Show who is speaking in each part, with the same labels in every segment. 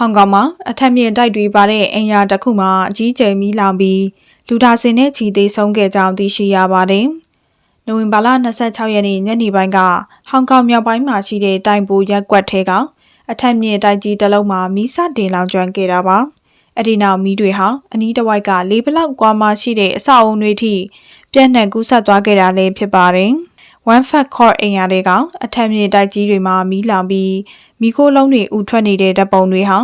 Speaker 1: ဟောင်ကောင်မှာအထက်မြင့်တိုက်တွေပါတဲ့အိမ်ယာတစ်ခုမှာအကြီးကျယ်မီးလောင်ပြီးလူဒါစင်နဲ့ချီသေးဆုံးခဲ့ကြောင်းသိရှိရပါတယ်။နိုဝင်ဘာလ26ရက်နေ့ညနေပိုင်းကဟောင်ကောင်မြောက်ပိုင်းမှာရှိတဲ့တိုင်ပိုရက်ကွက်ထဲကအထက်မြင့်တိုက်ကြီးတစ်လုံးမှာမီးစတင်လောင်ကျွမ်းခဲ့တာပါ။အဲ့ဒီနောက်မီးတွေဟာအနီးတစ်ဝိုက်ကလေးဘလောက်ကွာမှရှိတဲ့အဆောက်အုံတွေထိပြန့်နှံ့ကူးစက်သွားခဲ့တာလည်းဖြစ်ပါတယ်။ One Fat Court အိမ်ယာတွေကအထက်မြင့်တိုက်ကြီးတွေမှာမီးလောင်ပြီးမီးခိုးလုံးတွေဥထွက်နေတဲ့ဓာတ်ပုံတွေဟာ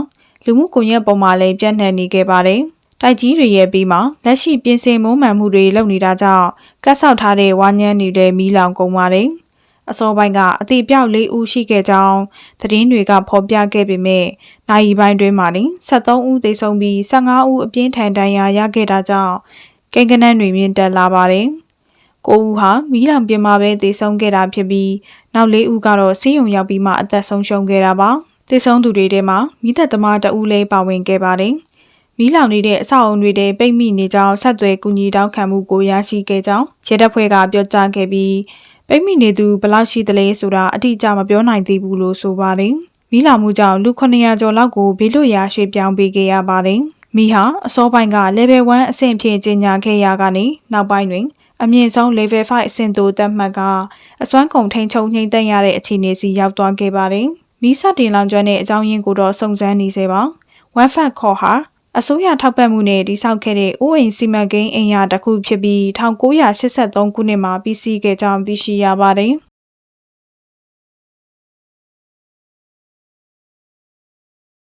Speaker 1: လူမှုကွန်ရက်ပေါ်မှာလည်းပြန့်နှံ့နေခဲ့ပါတယ်။တိုက်ကြီးတွေရဲ့ပြီးမှာလက်ရှိပြင်ဆင်မုံမှန်မှုတွေလုပ်နေတာကြောင့်ကတ်ဆောက်ထားတဲ့ဝါညမ်းနေတဲ့မီးလောင်ကုန်ပါတယ်။အစောပိုင်းကအသေးပြောက်၄ဦးရှိခဲ့ကြောင်းသတင်းတွေကဖော်ပြခဲ့ပေမဲ့နိုင်ရီပိုင်းတွင်းမှာတင်73ဦးသေဆုံးပြီး15ဦးအပြင်းထန်ဒဏ်ရာရခဲ့တာကြောင့်ကိန်းကနန်းတွေမြင့်တက်လာပါတယ်။ ကိုဦးဟာမီးလောင်ပြင်မှာပဲသေဆုံးခဲ့တာဖြစ်ပြီးနောက်၄ဦးကတော့ဆေးရုံရောက်ပြီးမှအသက်ဆုံးရှုံးခဲ့တာပါ။သေဆုံးသူတွေထဲမှာမိသက်သမားတဦးလည်းပါဝင်ခဲ့ပါတယ်။မီးလောင်နေတဲ့အဆောက်အုံတွေထဲပိတ်မိနေကြောင်းဆက်သွယ်ကူညီတောင်းခံမှုကိုရရှိခဲ့ကြောင်းရဲတပ်ဖွဲ့ကပြောကြားခဲ့ပြီးပိတ်မိနေသူဘယ်လောက်ရှိသလဲဆိုတာအတိအကျမပြောနိုင်သေးဘူးလို့ဆိုပါတယ်။မီးလောင်မှုကြောင့်လူ900ကျော်လောက်ကိုဘေးလွတ်ရာရွှေ့ပြောင်းပေးခဲ့ရပါတယ်။မီးဟာအစောပိုင်းက level 1အဆင့်ဖြင့်ကြီးညာခဲ့ရကနေနောက်ပိုင်းတွင် အမြင့်ဆုံး level 5အဆင့်သို့တက်မှတ်ကအစွမ်းကုန်ထိန်ချုံနှိမ့်သက်ရတဲ့အခြေအနေစီရောက်သွားခဲ့ပါတယ်။မီးစတင်လောင်ကျွမ်းတဲ့အကြောင်းရင်းကိုတော့စုံစမ်းနေစေပါ။ One Fat ခေါ်ဟာအစိုးရထောက်ပံ့မှုနဲ့တိစောက်ခဲ့တဲ့အိုးအိမ်စီမံကိန်းအိမ်ယာတစ်ခုဖြစ်ပြီး1983ခုနှစ်မှာပြီးစီးခဲ့ကြောင်းသိရှိရပါတယ်။